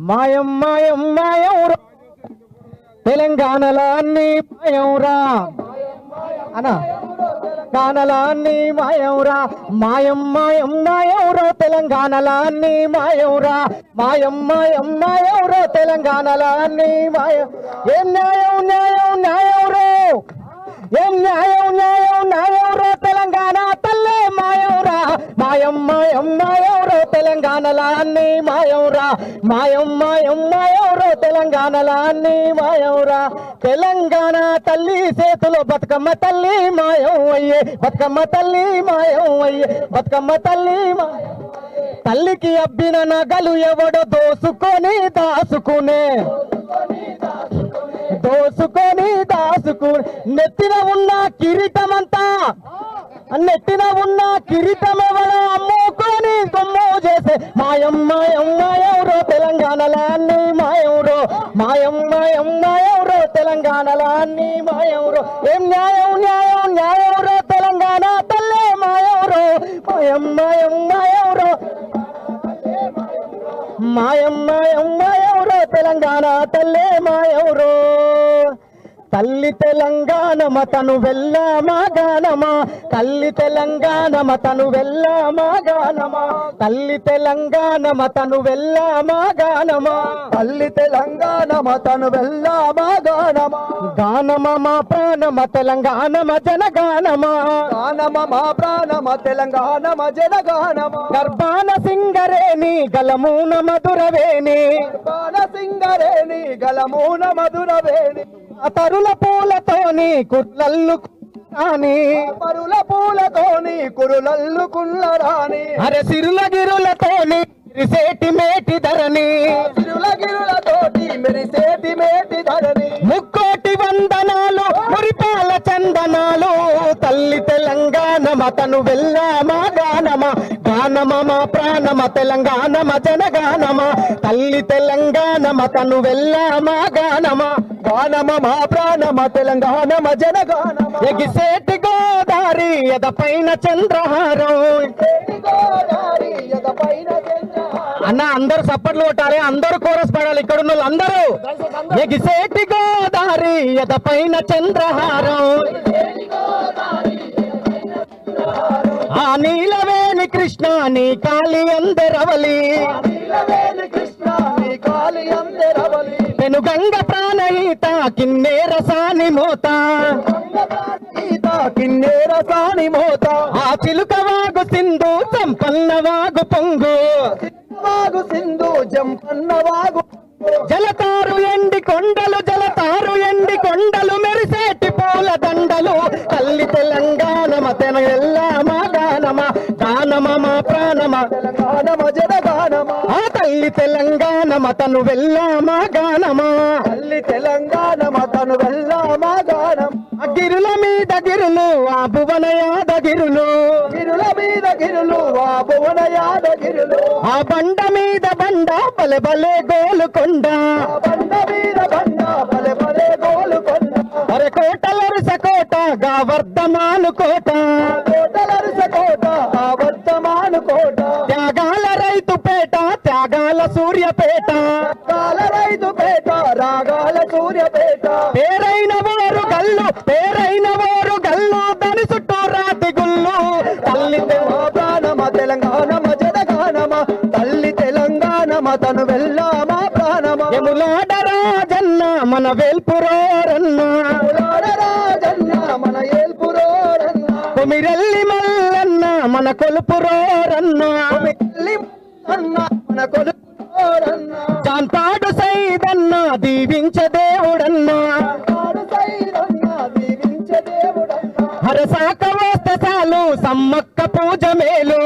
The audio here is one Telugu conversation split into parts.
మాయం మాయం మాయంరా తెలంగాణలో అన్ని మాయంరా అనా తెలంగాణలో అన్ని మాయంరా మాయం మాయం మాయంరా తెలంగాణలో అన్ని మాయంరా మాయం మాయం మాయంరా తెలంగాణలో అన్ని మాయం ఏం న్యాయం న్యాయం న్యాయంరో ఏం న్యాయం న్యాయం న్యాయంరో తెలంగాణ తల్లే మాయంరా మాయం మాయం మాయంరో తెలంగాణలో అన్ని మాయంరా మాయం మాయం మాయంరా తెలంగాణలో అన్ని మాయంరా తెలంగాణ తల్లి చేతిలో బతుకమ్మ తల్లి మాయం అయ్యే. బతుకమ్మ తల్లి మాయం అయ్యే. బతుకమ్మ తల్లి మాయం. తల్లికి అబ్బిన నగలు ఎవడో దోసుకొని దాసుకునే. దోసుకొని దాసుకుని. నెత్తిన ఉన్న కిరీటమంతా. నెత్తిన ఉన్న కిరీటం ఎవడో మాయం మాయం మాయంరో తెలంగాణలో అన్ని మాయంరో మాయం మాయం మాయంరో తెలంగాణలో అన్ని మాయంరో ఏం న్యాయం న్యాయం న్యాయంరో తెలంగాణ తల్లే మాయంరో మాయం మాయం మాయంరో మాయం మాయం మాయంరో తెలంగాణ తల్లే మాయంరో తల్లి తెలంగాణ మతను వెళ్ళామా గానమా? తల్లి తెలంగాణ మతను వెళ్ళామా గానమా? తల్లి తెలంగాణ మతను వెళ్ళామా గానమా? తల్లి తెలంగాణ మతను వెళ్ళామా గానమా? గానమా మా ప్రాణమ తెలంగాణమ జనగానమా? గానమ మా ప్రాణమ తెలంగాణమ జనగానమా? గర్భాన సింగరేణి గలమూన మధురవేణి. బాణ సింగరేణి గలమూన మధురవేణి. తరుల పూలతోని కుర్లల్లు రాని పరుల పూలతోని కురులల్లుకున్న రాణి అరే సిరుల గిరులతోని సిరిసేటి మేటి ధరని తిరుల గిరులతోటి మెరిసేటి మేటి ధరణి. ముక్కోటి వందనాలు మురిపాల చందనాలు. తల్లి తెలంగాణ మతను వెళ్ళామా గానమా? గానమ ప్రాణమ తెలంగాణమ జనగానమా తల్లి తెలంగాణ తను వెళ్ళామా గానమా. గానమ ప్రాణమ తెలంగాణమ జనగానమ ఎగిసేటి గోదారి ఎదపైన చంద్రహారం. అన్న అందరు సప్పట్లు కొట్టాలి అందరు కోరస్ పడాలి ఇక్కడ ఉన్న అందరూ ఎగిసేటి గోదారి ఎదపైన చంద్రహారం. ఆ నీలవేణి కృష్ణ నీ కాళి అందరవలి. నేను గంగ నీ కాలి అందరవలి కిన్నేర సాని మోత. గీత కిన్నెర సాని మోత ఆ చిలుక వాగు సింధు సంపన్న వాగు పొంగు. వాగు సింధు జంపన్న వాగు జలతారు ఎండి కొండలు జలతారు ఎండి కొండలు మెరిసేటి పూల దండలు. తల్లి తెలంగాణ మతన జనగానమ ఆ తల్లి తెలంగాణ మతను వెళ్ళామా గానమా? తల్లి తెలంగాణమ తను వెళ్ళామా గానం? గిరుల మీద గిరులు ఆ భువన యాదగిరులు గిరుల మీద గిరులు ఆ భువన యాదగిరులు ఆ బండ మీద బండ బలె బలే గోలుకొండ. ఆ బండ మీద బండ పలె పలే గోలుకొండ. అరే కోటలరుస కోట గా వర్ధమాను కోట. పేట త్యాగాల సూర్యపేట. రైతు పేట రాగాల సూర్యపేట. పేరైన వారు గల్లు పేరైన వారు గల్లు దాని చుట్టూ రాతి గుళ్ళు. తల్లి మా ప్రాణమ తెలంగాణమ జనగానమ తల్లి తెలంగాణమ తను వెళ్ళామా ప్రాణమ. ఎములాడ రాజన్న మన వేల్పురోరన్న రాజన్న మన ఏల్పురోరన్న కొమిరెల్లి మల్లన్న మన కొలుపురోరన్న అన్న మన కొలుకోరన్న జాన్పాడు సైదన్న దీవించ దేవుడన్న. హరసాక వస్తసాలు సమ్మక్క పూజ మేలు.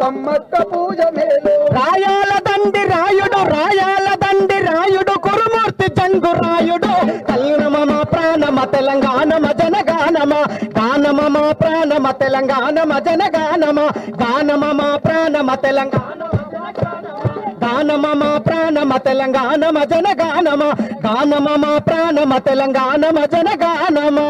సమ్మక్క పూజ మేలు. రాయాల దండి రాయుడు రాయాల దండి రాయుడు కురుమూర్తి జంగు రాయుడు. మా ప్రాణమ తెలంగాణమ జనగానమ? గానమ మా ప్రాణమ తెలంగాణమ జనగానమ? గానమ మా ప్రాణమ తెలంగాణ గానమ మా ప్రాణమ తెలంగాణమ జనగానమ? గానమ మా ప్రాణమ తెలంగాణమ జనగానమా?